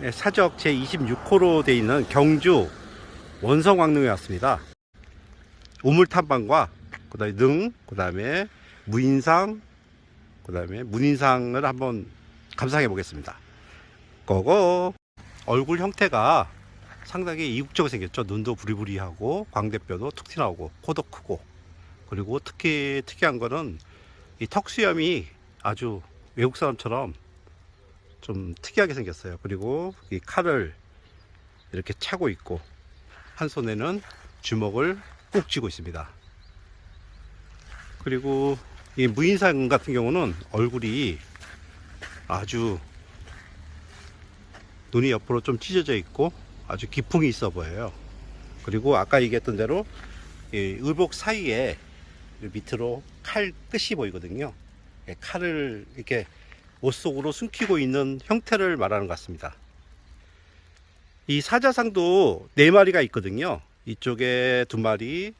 네, 사적 제26호로 돼 있는 경주 원성왕릉에 왔습니다. 우물 탐방과 그다음에 능, 그다음에 무인상, 그다음에 문인상을 한번 감상해 보겠습니다. 고고. 얼굴 형태가 상당히 이국적으로 생겼죠. 눈도 부리부리하고 광대뼈도 툭 튀어나오고 코도 크고 그리고 특히 특이한 거는 이 턱수염이 아주 외국 사람처럼 좀 특이하게 생겼어요. 그리고 이 칼을 이렇게 차고 있고 한 손에는 주먹을 꾹 쥐고 있습니다. 그리고 이 무인상 같은 경우는 얼굴이 아주 눈이 옆으로 좀 찢어져 있고 아주 기풍이 있어 보여요. 그리고 아까 얘기했던 대로 이 의복 사이에 밑으로 칼 끝이 보이거든요. 예, 칼을 이렇게 옷 속으로 숨기고 있는 형태를 말하는 것 같습니다. 이 사자상도 네 마리가 있거든요. 이쪽에 두 마리,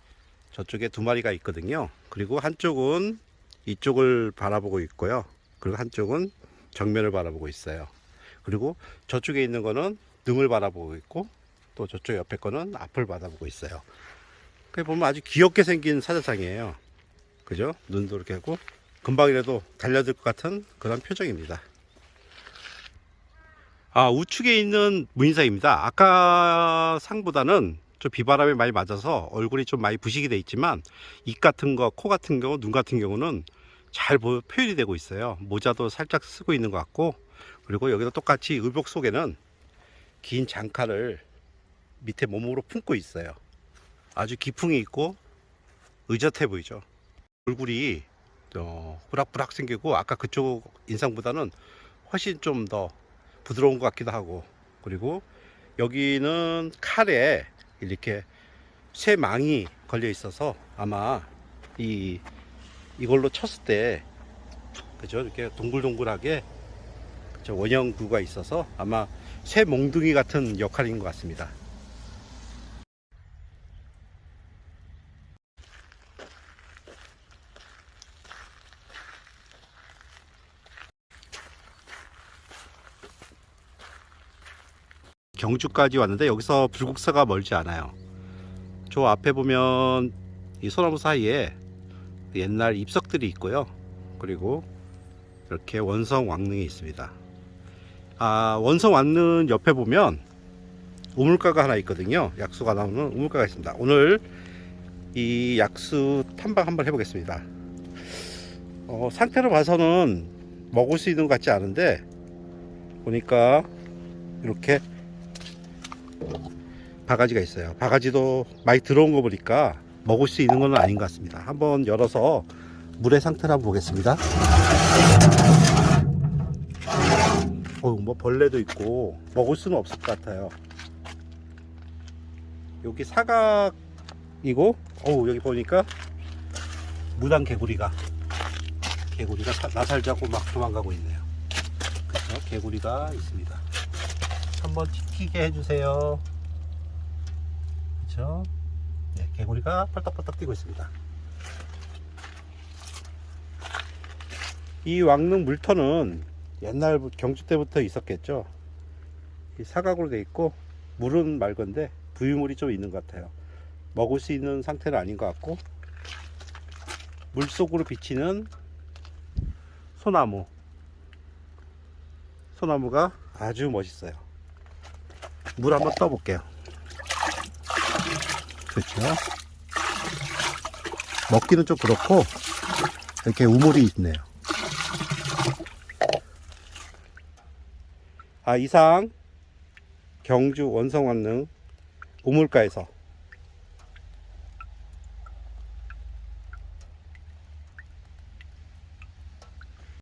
저쪽에 두 마리가 있거든요. 그리고 한쪽은 이쪽을 바라보고 있고요. 그리고 한쪽은 정면을 바라보고 있어요. 그리고 저쪽에 있는 거는 등을 바라보고 있고 또 저쪽 옆에 거는 앞을 바라보고 있어요. 그 보면 아주 귀엽게 생긴 사자상이에요. 그죠? 눈도 이렇게 하고 금방이라도 달려들 것 같은 그런 표정입니다. 아, 우측에 있는 무인상입니다. 아까 상보다는 좀 비바람에 많이 맞아서 얼굴이 좀 많이 부식이 돼 있지만 입 같은 거, 코 같은 경우, 눈 같은 경우는 잘 보- 표현이 되고 있어요. 모자도 살짝 쓰고 있는 것 같고 그리고 여기도 똑같이 의복 속에는 긴 장칼을 밑에 몸으로 품고 있어요. 아주 기풍이 있고 의젓해 보이죠. 얼굴이 어, 부락부락 생기고 아까 그쪽 인상보다는 훨씬 좀 더 부드러운 것 같기도 하고. 그리고 여기는 칼에 이렇게 쇠 망이 걸려 있어서 아마 이 이걸로 쳤을 때 그죠? 이렇게 동글동글하게 저 원형 구가 있어서 아마 쇠 몽둥이 같은 역할인 것 같습니다. 경주까지 왔는데 여기서 불국사가 멀지 않아요. 저 앞에 보면 이 소나무 사이에 옛날 입석들이 있고요. 그리고 이렇게 원성 왕릉이 있습니다. 아, 원성 왕릉 옆에 보면 우물가가 하나 있거든요. 약수가 나오는 우물가가 있습니다. 오늘 이 약수 탐방 한번 해보겠습니다. 어, 상태로 봐서는 먹을 수 있는 것 같지 않은데 보니까 이렇게 바가지가 있어요. 바가지도 많이 들어온 거 보니까 먹을 수 있는 건 아닌 것 같습니다. 한번 열어서 물의 상태를 한번 보겠습니다. 어, 뭐 벌레도 있고 먹을 수는 없을 것 같아요. 여기 사각이고, 어, 여기 보니까 무당 개구리가 개구리가 사- 나살 잡고 막 도망가고 있네요. 그래서 개구리가 있습니다. 한번 튀기게 해주세요. 그렇죠? 네, 개구리가 펄떡펄떡 뛰고 있습니다. 이 왕릉 물터는 옛날 경주 때부터 있었겠죠. 이 사각으로 돼 있고 물은 맑은데 부유물이 좀 있는 것 같아요. 먹을 수 있는 상태는 아닌 것 같고 물 속으로 비치는 소나무. 소나무가 아주 멋있어요. 물 한번 떠볼게요. 그렇죠. 먹기는 좀 그렇고 이렇게 우물이 있네요. 아 이상 경주 원성원릉 우물가에서